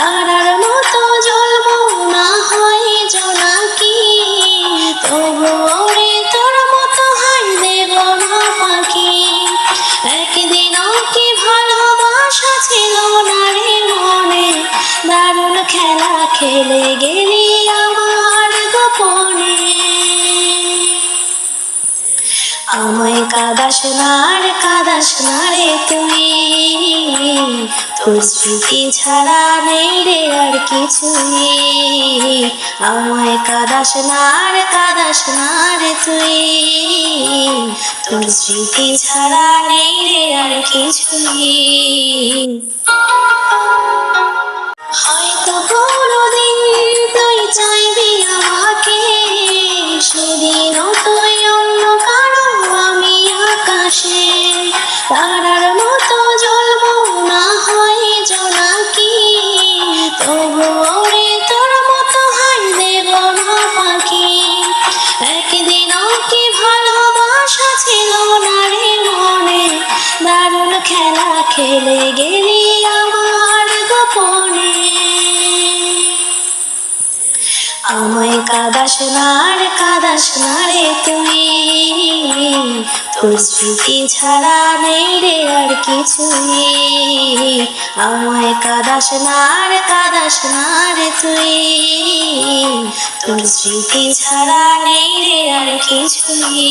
তারার মতো জ্বলব না হয় জোনাকি। তবু ওরে তোর মতো হার দেব না পাখি। একদিন কি ভালোবাসা ছিল না রে মনে। দারুণ খেলা খেলে গেলি আমার গোপনে। আমায় কাদাস না আর কাদাস না রে তুই। তোর স্মৃতি ছাড়া নেই রে আর কিছুই। আমায় কাদাস না আর কাদাস না রে তুই। তোর স্মৃতি ছাড়া নেই রে আর কিছুই। হয়তো কোনোদিন তুই চাইবি আমাকে সেদিনও ভালোবাসা ছিল মনে দারুণ খেলা খেলে গেলি আমায় কাদাস না আর কাদাস না রে তুই তোর স্মৃতি ছাড়া নেই রে আর কিছুই। আমায় কাদাস না আর কাদাস না রে তুই। তোর স্মৃতি ছাড়া নেই রে আর কিছুই।